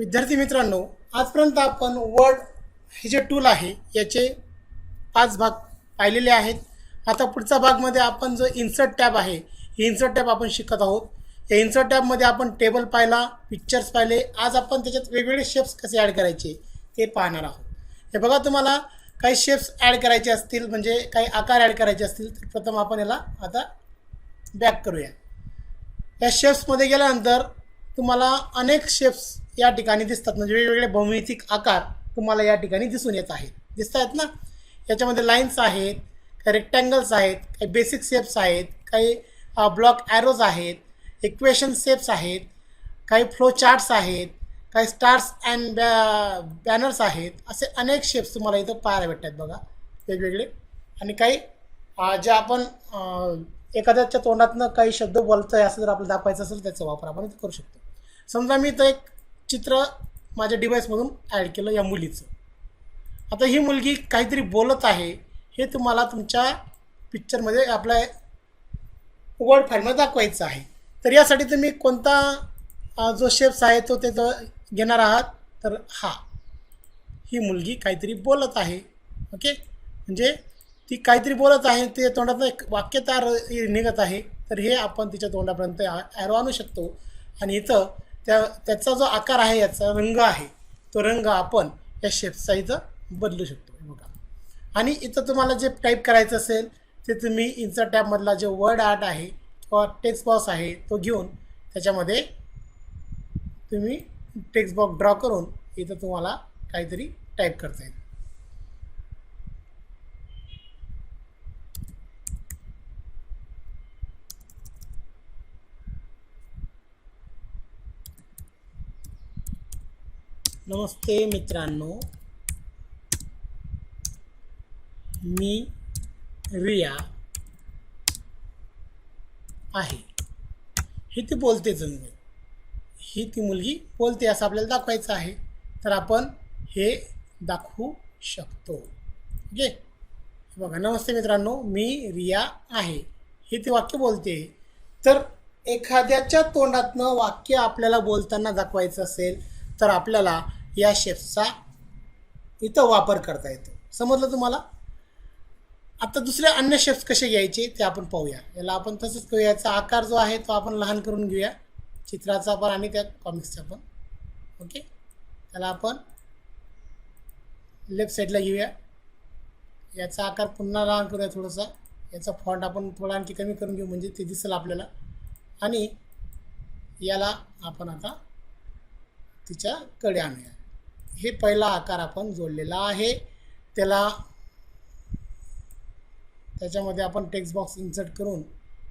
विद्यार्थी मित्रांनो आजपर्यंत आपण वर्ड हे जे टूल आहे याचे पाच भाग पाहिलेले आहेत. आता पुढच्या भागमध्ये आपण जो इन्सर्ट टॅब आहे हे इन्सर्ट टॅब आपण शिकत आहोत. या इन्सर्ट टॅबमध्ये आपण टेबल पाहिला पिक्चर्स पाहिले. आज आपण त्याच्यात वेगवेगळे शेप्स कसे ॲड करायचे ते पाहणार आहोत. हे बघा तुम्हाला काही शेप्स ॲड करायचे असतील म्हणजे काही आकार ॲड करायचे असतील तर प्रथम आपण याला आता बॅक करूया. या शेप्समध्ये गेल्यानंतर तुम्हाला अनेक शेप्स या ठिकाणी दिसतात. म्हणजे वेगवेगळे भौमितिक आकार तुम्हाला या ठिकाणी दिसून येत आहेत. दिसत आहेत ना? याच्यामध्ये लाईन्स आहेत काही रेक्टँगल्स आहेत काही बेसिक शेप्स आहेत काही ब्लॉक ॲरोज आहेत इक्वेशन शेप्स आहेत काही फ्लो चार्ट्स आहेत काही स्टार्स अँड बॅ बॅनर्स आहेत. असे अनेक शेप्स तुम्हाला इथं पाहायला भेटतात बघा. वेगवेगळे. आणि काही ज्या जे आपण एखाद्याच्या तोंडातनं काही शब्द बोलतं आहे असं जर आपल्याला दाखवायचं असेल त्याचा वापर आपण इथं करू शकतो. समजा मी इथं एक चित्र माझ्या डिव्हाइसमधून ॲड केलं या मुलीचं. आता ही मुलगी काहीतरी बोलत आहे हे तुम्हाला तुमच्या पिक्चरमध्ये आपल्या वर्ड फाईलमध्ये दाखवायचं आहे. तर यासाठी तुम्ही कोणता जो शेप्स आहे तो ते घेणार आहात. तर हा ही मुलगी काहीतरी बोलत आहे. ओके? म्हणजे ती काहीतरी बोलत आहे ते तोंडातनं एक वाक्य निघत आहे. तर हे आपण तिच्या तोंडापर्यंत ॲरो आणू शकतो. आणि इथं त्या त्याचा जो आकार आहे याचा रंग आहे तो रंग आपण या शेप्सचा इथं बदलू शकतो. बघा. आणि इथं तुम्हाला जे टाईप करायचं असेल ते तुम्ही इन्सर्ट टॅबमधला जे वर्ड आर्ट आहे किंवा टेक्स्ट बॉक्स आहे तो घेऊन त्याच्यामध्ये तुम्ही टेक्स्ट बॉक्स ड्रॉ करून इथं तुम्हाला काहीतरी टाईप करता येईल. नमस्ते मित्रांनो. मी रिया आहे. ही ती बोलते जणू ही ती मुलगी बोलते असं आपल्याला दाखवायचं आहे. तर आपण हे दाखवू शकतो. ओके? बघा नमस्ते मित्रांनो मी रिया आहे. हे ते वाक्य बोलते. तर एखाद्याच्या तोंडातनं वाक्य आपल्याला बोलताना दाखवायचं असेल तर आपल्याला या शेप्सचा इथं वापर करता येतो. समजलं तुम्हाला? आता दुसरे अन्य शेप्स कसे घ्यायचे ते आपण पाहूया. याला आपण तसंच करूया. याचा आकार जो आहे तो आपण लहान करून घेऊया. चित्राचा पण आणि त्या कॉमिक्सचा पण. ओके त्याला आपण लेफ्ट साईडला घेऊया. याचा आकार पुन्हा लहान करूया थोडासा. याचा फॉन्ट आपण थोडा आणखी कमी करून घेऊ. म्हणजे ते दिसेल आपल्याला. आणि याला आपण आता तिच्याकडे आणूया हे पहिला आकार आपण जोडलेला आहे. त्याला त्याच्यामध्ये आपण टेक्स्ट बॉक्स इन्सर्ट करून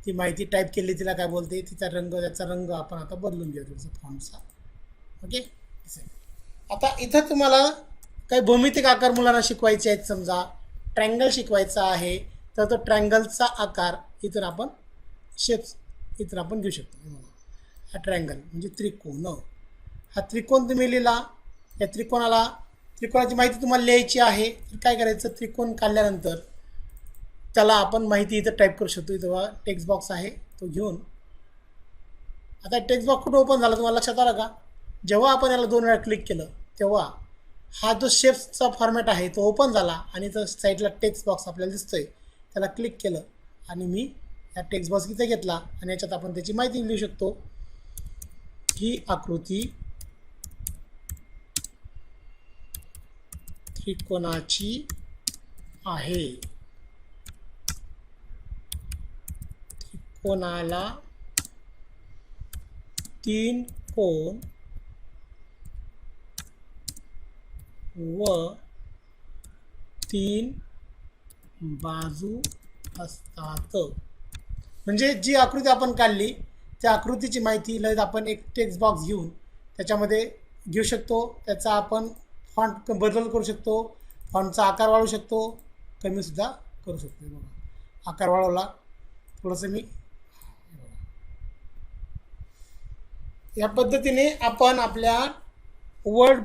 ती माहिती टाईप केली तिला काय बोलते? तिचा रंग त्याचा रंग आपण आता बदलून घेऊ तुमचा फॉर्मचा ओके आता इथं तुम्हाला काही भौमितिक आकार मुलांना शिकवायचे आहेत समजा. ट्रँगल शिकवायचा आहे. तर तो ट्रँगलचा आकार इथून आपण शेप्स इथून आपण घेऊ शकतो. हा ट्रँगल म्हणजे त्रिकोण. हा त्रिकोण तुम्ही लिहिला. या त्रिकोणाला त्रिकोणाची माहिती तुम्हाला लिहायची आहे. तर काय करायचं? त्रिकोण काढल्यानंतर त्याला आपण माहिती इथं टाईप करू शकतो. इथं टेक्स्ट बॉक्स आहे तो घेऊन. आता टेक्स्ट बॉक्स कुठं ओपन झाला तुम्हाला लक्षात आलं का? जेव्हा आपण याला दोन वेळा क्लिक केलं तेव्हा हा जो शेप्सचा फॉर्मॅट आहे तो ओपन झाला आणि तो साईडला टेक्स्ट बॉक्स आपल्याला दिसतोय. त्याला क्लिक केलं आणि मी या टेक्स्ट बॉक्स इथे घेतला आणि याच्यात आपण त्याची माहिती लिहू शकतो. ही आकृती त्रिकोणाची आहे? कोणाला तीन कोण व तीन बाजू असतात? म्हणजे जी आकृती आपण काढली त्या आकृतीची माहिती लगेच आपण एक टेक्स्ट बॉक्स घेऊन त्याच्यामध्ये घेऊ शकतो. त्याचा आपण फॉन्ट बदल करू शकतो फॉन्टचा आकार वाढवू शकतो कमीसुद्धा करू शकतो. बघा. आकार वाढवला थोडंसं मी या पद्धतीने आपण आपल्या वर्ड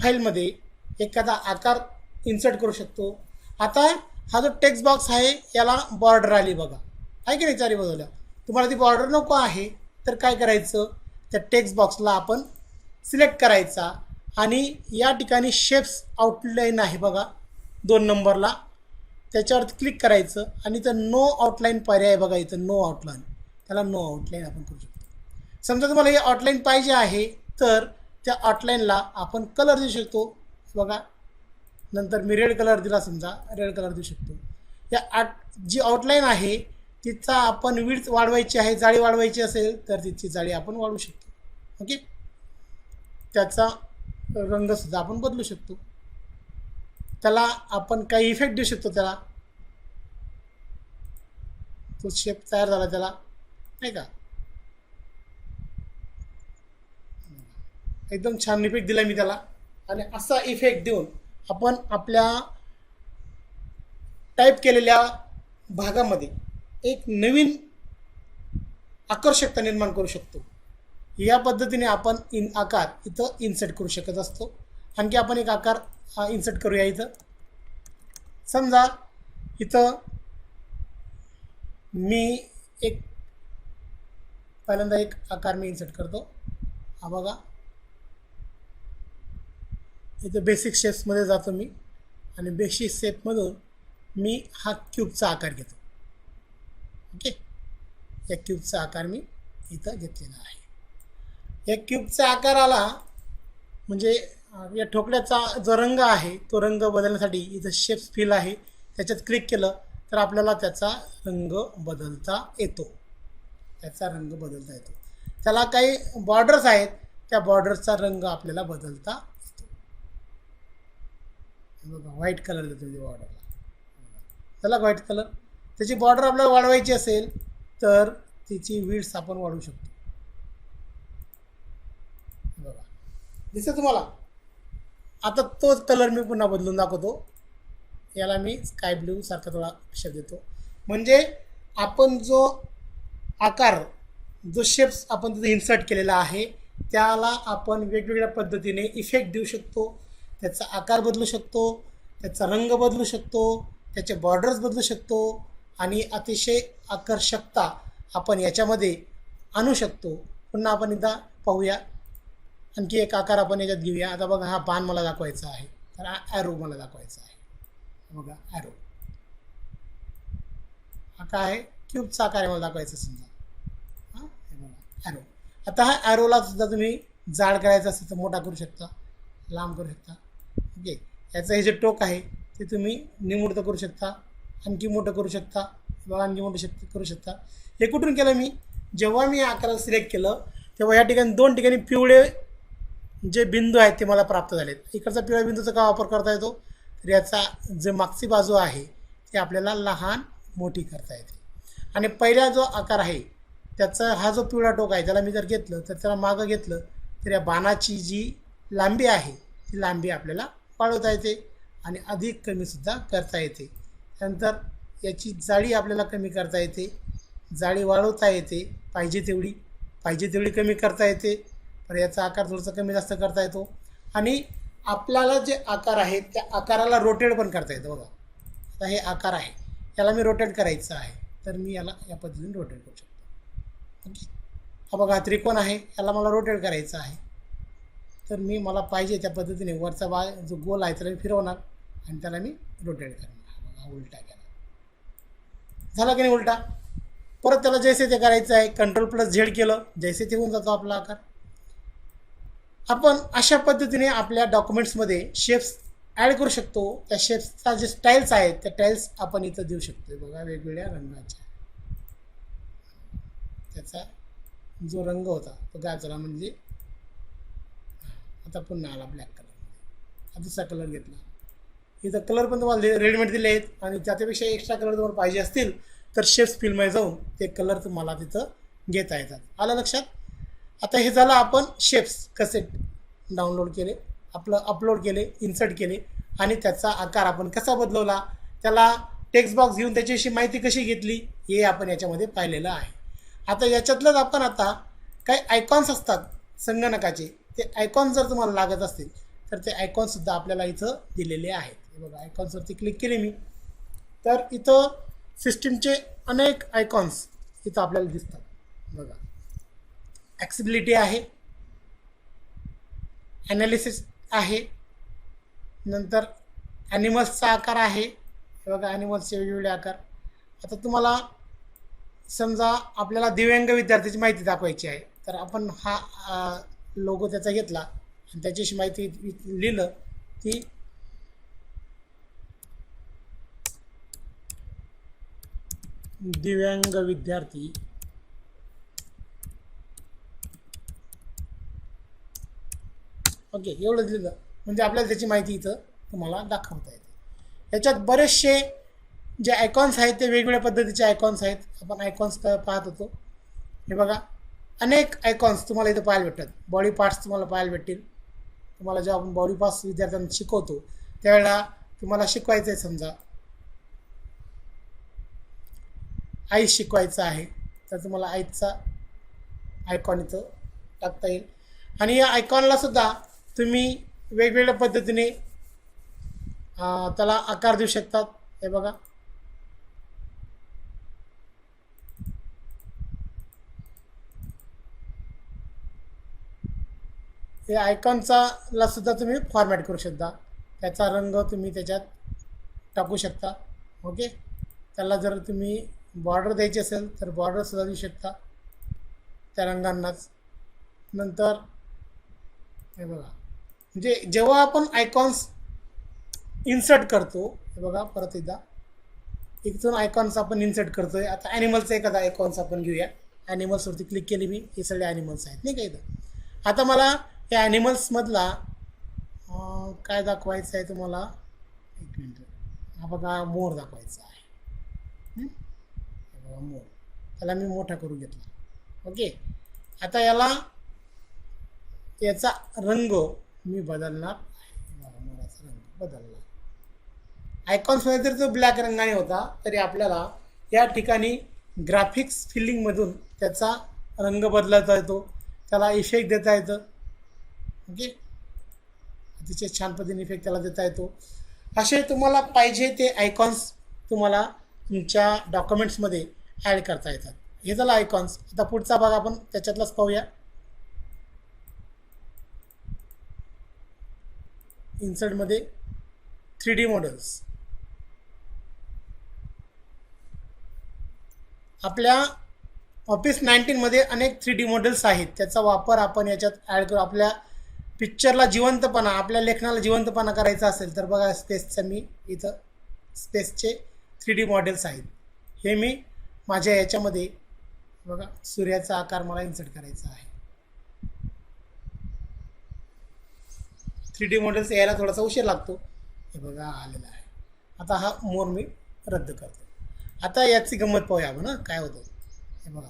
फाईलमध्ये एखादा आकार इन्सर्ट करू शकतो. आता हा जो टेक्स्ट बॉक्स आहे याला बॉर्डर आली बघा. आहे की नाही चारी बाजूला? तुम्हाला ती बॉर्डर नको आहे तर काय करायचं? त्या टेक्स्ट बॉक्सला आपण सिलेक्ट करायचा. आणि या ठिकाणी शेप्स आउटलाईन आहे बघा. दोन नंबरला. त्याच्यावरती क्लिक करायचं आणि इथं नो आउटलाईन पर्याय बघा इथं. नो आउटलाईन त्याला नो आउटलाईन आपण करू शकतो. समजा तुम्हाला हे आउटलाईन पाहिजे आहे तर त्या आउटलाईनला आपण कलर देऊ शकतो. बघा. नंतर मी रेड कलर दिला समजा. रेड कलर देऊ शकतो. या आट जी आउटलाईन आहे तिचा आपण वीड वाढवायची आहे जाळी वाढवायची असेल तर तिची जाळी आपण वाढवू शकतो. ओके त्याचा रंगसुद्धा आपण बदलू शकतो. त्याला आपण काही इफेक्ट देऊ शकतो त्याला. तो शेप तयार झाला त्याला. नाही का? एकदम छान इफेक्ट दिला मी त्याला. आणि असा इफेक्ट देऊन आपण आपल्या टाईप केलेल्या भागामध्ये एक नवीन आकर्षकता निर्माण करू शकतो. या पद्धतीने आपण इन आकार इथं इन्सर्ट करू शकत असतो. आणखी आपण एक आकार इन्सर्ट करूया इथं. समजा इथं मी एक पहिल्यांदा एक आकार मी इन्सर्ट करतो. हा बघा. इथं बेसिक शेप्समध्ये जातो मी आणि बेसिक शेपमधून मी हा क्यूबचा आकार घेतो. ओके? या क्यूबचा आकार मी इथं घेतलेला आहे. या क्यूबचा आकार आला म्हणजे या ठोकड्याचा जो रंग आहे तो रंग बदलण्यासाठी इथं शेप्स फील आहे. त्याच्यात क्लिक केलं तर आपल्याला त्याचा रंग बदलता येतो. त्याचा रंग बदलता येतो. त्याला काही बॉर्डर्स आहेत त्या बॉर्डर्सचा रंग आपल्याला बदलता येतो. बघा व्हाईट कलर देतो त्या बॉर्डरला त्याला व्हाईट कलर त्याची बॉर्डर आपल्याला वाढवायची असेल तर तिची विड्स आपण वाढवू शकतो हे बघा दिसतं तुम्हाला? आता तोच कलर मी पुन्हा बदलून दाखवतो. याला मी स्काय ब्ल्यू सारखा थोडा शेप देतो. म्हणजे आपण जो आकार जो शेप्स आपण तिथे इन्सर्ट केलेला आहे त्याला आपण वेगवेगळ्या पद्धतीने इफेक्ट देऊ शकतो. त्याचा आकार बदलू शकतो त्याचा रंग बदलू शकतो त्याचे बॉर्डर्स बदलू शकतो आणि अतिशय आकर्षकता आपण याच्यामध्ये आणू शकतो. पुन्हा आपण एकदा पाहूया. आणखी एक आकार आपण याच्यात घेऊया. आता बघा हा पान मला दाखवायचा आहे. तर हा ॲरो मला दाखवायचा आहे. बघा ॲरो हा काय आहे? क्यूबचा आकार आहे मला दाखवायचा समजा. हां हे बघा ॲरो आता हा ॲरोला सुद्धा तुम्ही जाड करायचं असेल तर मोठा करू शकता लांब करू शकता. ओके याचं हे जे टोक आहे ते तुम्ही निमुडतं करू शकता आणखी मोठं करू शकता. बघा आणखी मोठं शक करू शकता. हे कुठून केलं मी? जेव्हा मी आकाराला सिलेक्ट केलं तेव्हा या ठिकाणी दोन ठिकाणी पिवळे जे बिंदू आहेत ते मला प्राप्त झालेत. इकडचा पिवळ्या बिंदूचा का वापर करता येतो? तर याचा जे मागची बाजू आहे ती आपल्याला लहान मोठी करता येते. आणि पहिला जो आकार आहे त्याचा हा जो पिवळा टोक आहे त्याला मी जर घेतलं तर त्याला मागं घेतलं तर या बाणाची जी लांबी आहे ती लांबी आपल्याला वाढवता येते आणि अधिक कमीसुद्धा करता येते. त्यानंतर याची जाळी आपल्याला कमी करता येते. जाळी वाढवता येते पाहिजे तेवढी. पाहिजे तेवढी कमी करता येते. तर याचा आकार थोडंसं कमी जास्त करता येतो. आणि आपल्याला जे आकार आहेत त्या आकाराला रोटेट पण करता येतं बघा. आता हे आकार आहे. याला मी रोटेट करायचं आहे. तर मी याला या पद्धतीने रोटेट करू शकतो. ओके. हा बघा त्रिकोण आहे. याला मला रोटेट करायचं आहे. तर मी मला पाहिजे त्या पद्धतीने वरचा बा जो गोल आहे त्याला मी फिरवणार आणि त्याला मी रोटेट करणार. बघा हा उलटा केला. झाला की नाही उलटा? परत त्याला जैसे ते करायचं आहे. कंट्रोल प्लस झेड केलं. जैसे ते होऊन जातो आपला आकार. आपण अशा पद्धतीने आपल्या डॉक्युमेंट्समध्ये शेप्स ॲड करू शकतो. त्या शेप्सचा जे स्टाईल्स आहेत त्या टाईल्स आपण इथं देऊ शकतो बघा वेगवेगळ्या रंगाच्या. त्याचा जो रंग होता तो काय झाला म्हणजे आता पुन्हा आला ब्लॅक कलर हा दुसरा कलर घेतला. इथं कलर पण तुम्हाला रेडीमेड दिले आहेत. आणि त्याच्यापेक्षा एक्स्ट्रा कलर तुम्हाला पाहिजे असतील तर शेप्स फिल्म जाऊन ते कलर तुम्हाला तिथं घेता येतात. आलं लक्षात? आता हे झालं आपण शेप्स कसे डाउनलोड केले आपलं अपलोड केले इन्सर्ट केले आणि त्याचा आकार आपण कसा बदलवला त्याला टेक्स्ट बॉक्स घेऊन त्याच्याविषयी माहिती कशी घेतली हे आपण याच्यामध्ये पाहिलेलं आहे. आता याच्यातलंच आपण आता काही आयकॉन्स असतात संगणकाचे ते आयकॉन जर तुम्हाला लागत असतील तर ते आयकॉनसुद्धा आपल्याला इथं दिलेले आहेत. हे बघा आयकॉन्सवरती क्लिक केले मी. तर इथं सिस्टीमचे अनेक आयकॉन्स इथं आपल्याला दिसतात. बघा. ॲक्सिबिलिटी आहे. ॲनालिसिस आहे. नंतर ॲनिमल्सचा आकार आहे. हे बघा ॲनिमल्सचे वेगवेगळे आकार. आता तुम्हाला समजा आपल्याला दिव्यांग विद्यार्थ्याची माहिती दाखवायची आहे. तर आपण हा लोगो त्याचा घेतला आणि त्याच्याशी माहिती लिहिलं की दिव्यांग विद्यार्थी ओके एवढं लिहिलं म्हणजे आपल्याला त्याची माहिती इथं तुम्हाला दाखवता येते. याच्यात बरेचसे जे आयकॉन्स आहेत ते वेगवेगळ्या पद्धतीचे आयकॉन्स आहेत. आपण आयकॉन्स पाहत होतो. हे बघा अनेक आयकॉन्स तुम्हाला इथं पाहायला भेटतात. बॉडी पार्ट्स तुम्हाला पाहायला भेटतील. तुम्हाला जेव्हा आपण बॉडी पार्ट्स विद्यार्थ्यांना शिकवतो त्यावेळेला तुम्हाला शिकवायचं आहे समजा. आई शिकवायचं आहे तर तुम्हाला आईचा आयकॉन इथं टाकता येईल. आणि या आयकॉनला सुद्धा तुम्ही वेगवेगळ्या पद्धतीने त्याला आकार देऊ शकतात. हे बघा. हे आयकॉनचा ला सुद्धा तुम्ही फॉर्मॅट करू शकता. त्याचा रंग तुम्ही त्याच्यात टाकू शकता. ओके? त्याला जर तुम्ही बॉर्डर द्यायची असेल तर बॉर्डरसुद्धा देऊ शकता. त्या रंगांनाच. नंतर हे बघा. म्हणजे जेव्हा आपण आयकॉन्स इन्सर्ट करतो हे बघा परत एकदा. इथून आयकॉन्स आपण इन्सर्ट करतोय. आता ॲनिमलचा एखादा आयकॉन्स आपण घेऊया. ॲनिमल्सवरती क्लिक केली मी. हे सगळे ॲनिमल्स आहेत नाही का इथं? आता मला या ॲनिमल्समधला काय दाखवायचं आहे तुम्हाला? एक मिनटं. हा बघा मोर दाखवायचा आहे. बघा मोर. त्याला मी मोठा करून घेतला. ओके. आता याला याचा रंग मी बदलणार. आहे. हे रंग बदलला आयकॉन्समध्ये जर तो ब्लॅक रंगाने होता तरी आपल्याला या ठिकाणी ग्राफिक्स फिलिंगमधून त्याचा रंग बदलता येतो. त्याला इफेक्ट देता येतं. ओके अतिशय छान पद्धतीने इफेक्ट त्याला देता येतो. असे तुम्हाला पाहिजे ते आयकॉन्स तुम्हाला तुमच्या डॉक्युमेंट्समध्ये ॲड करता येतात. हे झालं आयकॉन्स आता पुढचा भाग आपण त्याच्यातलाच पाहूया. इन्सर्टमध्ये थ्री डी मॉडेल्स. आपल्या ऑफिस नाईन्टीनमध्ये अनेक थ्री डी मॉडेल्स आहेत. त्याचा वापर आपण याच्यात ॲड करू. आपल्या पिक्चरला जिवंतपणा आपल्या लेखनाला जिवंतपणा करायचा असेल तर बघा स्पेसचं मी इथं स्पेसचे थ्री डी मॉडेल्स आहेत. हे मी माझ्या याच्यामध्ये बघा सूर्याचा आकार मला इन्सर्ट करायचा आहे. थ्री डी मॉडेल्स यायला थोडासा उशीर लागतो. हे बघा आलेला आहे. आता हा मोर मी रद्द करतो. आता याची गंमत पाहूया आपण काय होतं? हे बघा.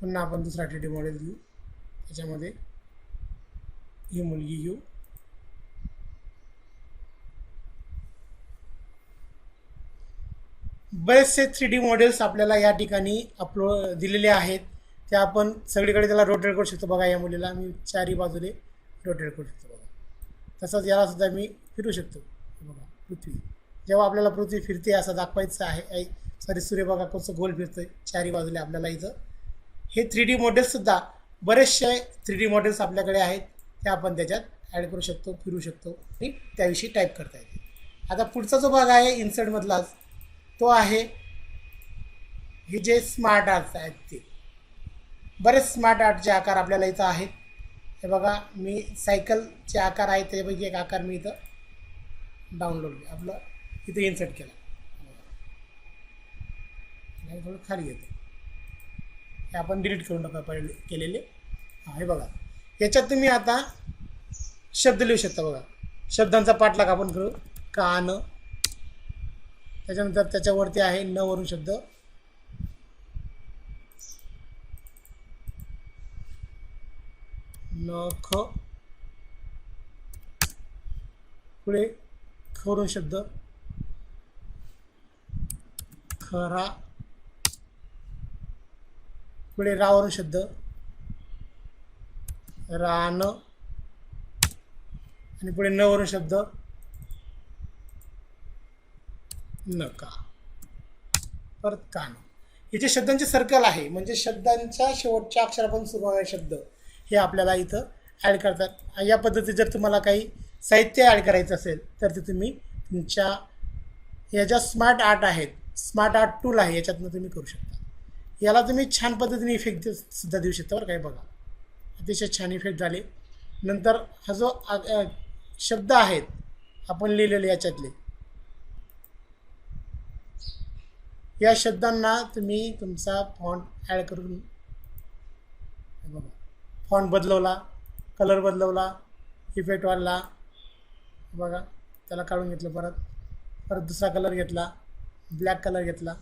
पुन्हा आपण दुसरा टी डी मॉडेल घेऊ. त्याच्यामध्ये ही मुलगी घेऊ. बरेचसे थ्री डी मॉडेल्स आपल्याला या ठिकाणी अपलोड दिलेले आहेत. ते आपण सगळीकडे त्याला रोटेट करू शकतो बघा या मुलीला. मी चारी बाजूने रोटेट करू शकतो बघा. तसंच याला सुद्धा मी फिरू शकतो. बघा पृथ्वी. जेव्हा आपल्याला पृथ्वी फिरते असं दाखवायचं आहे सॉरी सूर्य बघा कसं गोल फिरतं चारी बाजूला आपल्याला इथं. हे थ्री डी मॉडेल्ससुद्धा बरेचसे थ्री डी मॉडेल्स आपल्याकडे आहेत ते आपण त्याच्यात ॲड करू शकतो फिरू शकतो. आणि त्याविषयी टाईप करता येते. आता पुढचा जो भाग आहे इन्सर्टमधलाच तो आहे हे जे स्मार्ट आर्ट्स आहेत ते. बरेच स्मार्ट आर्टचे आकार आपल्याला इथं आहेत. हे बघा मी सायकलचे आकार आहेत त्यापैकी एक आकार मी इथं डाउनलोड आपलं इथं इन्सर्ट केला. थोडं खाली येतं. हे आपण डिलीट करून टाका पहिले केलेले. हे बघा. याच्यात तुम्ही आता शब्द लिहू शकता बघा. शब्दांचा पाठलाग आपण करू. कान. त्याच्यानंतर त्याच्यावरती आहे न वरून शब्द. नख पुढे खवरून शब्द. खरा पुढे रावरून शब्द. रान. आणि पुढे न वरून शब्द. नका. परत कान. इथे शब्दांचे सर्कल आहे म्हणजे शब्दांच्या शेवटच्या अक्षरापासून सुरू होणारे शब्द हे आपल्याला इथं ॲड करतात. या पद्धतीत जर तुम्हाला काही साहित्य ॲड करायचं असेल तर ते तुम्ही तुमच्या या ज्या स्मार्ट आर्ट आहेत स्मार्ट आर्ट टूल आहे याच्यातनं तुम्ही करू शकता. याला तुम्ही छान पद्धतीने इफेक्ट देऊ सुद्धा देऊ शकता बरं काय बघा. अतिशय छान इफेक्ट झाले. नंतर हा जो शब्द आहेत आपण लिहिलेले याच्यातले. या शब्दांना तुम्ही तुमचा फॉन्ट ॲड करून बघा फॉन्ट बदलवला कलर बदलवला इफेक्ट वाढला बघा त्याला काढून घेतलं परत. परत दुसरा कलर घेतला ब्लॅक कलर घेतला.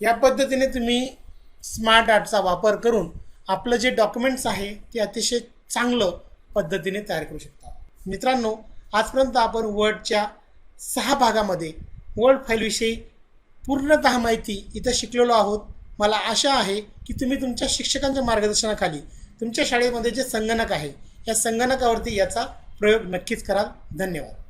या पद्धतीने तुम्ही स्मार्ट आर्टचा वापर करून आपलं जे डॉक्युमेंट्स आहे ते अतिशय चांगलं पद्धतीने तयार करू शकता. मित्रांनो आजपर्यंत आपण वर्डच्या सहा भागामध्ये वर्ड फाईलविषयी पूर्णतः माहिती इथं शिकलेलो आहोत. मला आशा आहे की तुम्ही तुमच्या शिक्षकांच्या मार्गदर्शनाखाली तुमच्या शाळेमध्ये जे संगणक आहे या संगणकावरती याचा प्रयोग नक्कीच कराल. धन्यवाद.